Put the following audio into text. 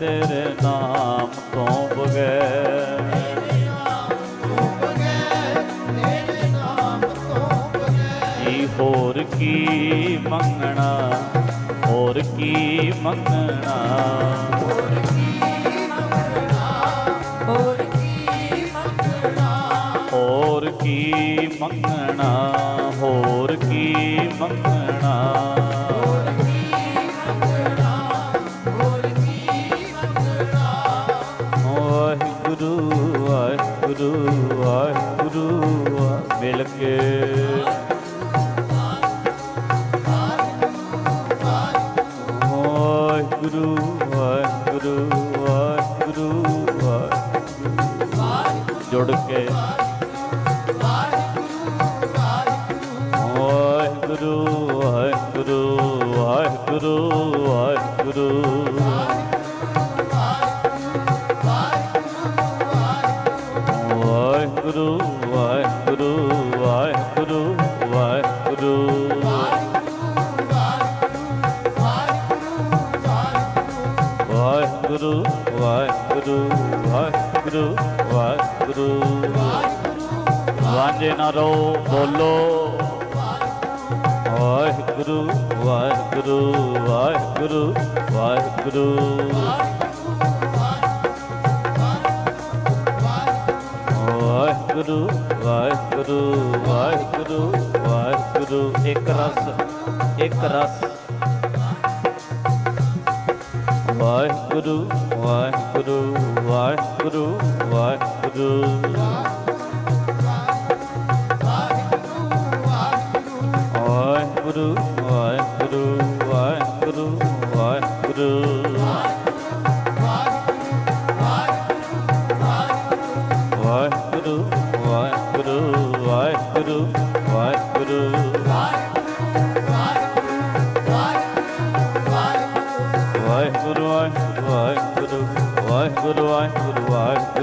ਤੇਰੇ ਨਾਮ ਤੋਂ ਬਗੈਰ। ਜੀ ਹੋਰ ਕੀ ਮੰਗਣਾ, ਹੋਰ ਕੀ ਮੰਗਣਾ? ਹੋਰ ਕੀ ਮੰਗਣਾ, ਹੋਰ ਕੀ ਮੰਗਣਾ? ਵਾਹਿਗੁਰੂ ਮਿਲ ਕੇ ਵਾਹਿਗੁਰੂ ਵਾਹਿਗੁਰੂ ਵਾਹਿਗੁਰੂ ਵਾਹਿਗੁਰੂ। ਜੁੜ ਕੇ। ਵਾਹਿਗੁਰੂ ਵਾਹਿਗੁਰੂ ਵਾਹਿਗੁਰੂ ਵਾਹਿਗੁਰੂ। ਵਾਹਿਗੁਰੂ ਵਾਹਿਗੁਰੂ। ਵਾਹਿਗੁਰੂ ਵਾਹਿਗੁਰੂ। ਵਾਹਿਗੁਰੂ ਵਾਹਿਗੁਰੂ ਵਾਹਿਗੁਰੂ ਵਾਹਿਗੁਰੂ। ਵਾਂਝੇ ਨਾ ਰਹੋ, ਬੋਲੋ। ਵਾਹਿਗੁਰੂ ਵਾਹਿਗੁਰੂ ਵਾਹਿਗੁਰੂ ਵਾਹਿਗੁਰੂ। ਵਾਹਿਗੁਰੂ ਵਾਹਿਗੁਰੂ ਵਾਹਿਗੁਰੂ। ਵਾਹਿਗੁਰੂ ਇੱਕ ਰਸ ਇੱਕ ਰਸ। ਵਾਹਿਗੁਰੂ ਵਾਹਿਗੁਰੂ ਵਾਹਿਗੁਰੂ ਵਾਹਿਗੁਰੂ ਵਾਹਿਗੁਰੂ। ਵਾਹਿਗੁਰੂ ਵਾਹਿਗੁਰੂ ਵਾਹਿਗੁਰੂ ਵਾਹਿਗੁਰੂ। ਵਾਹਿਗੁਰੂ ਵਾਹਿਗੁਰੂ ਵਾਹਿਗੁਰੂ ਵਾਹਿਗੁਰੂ।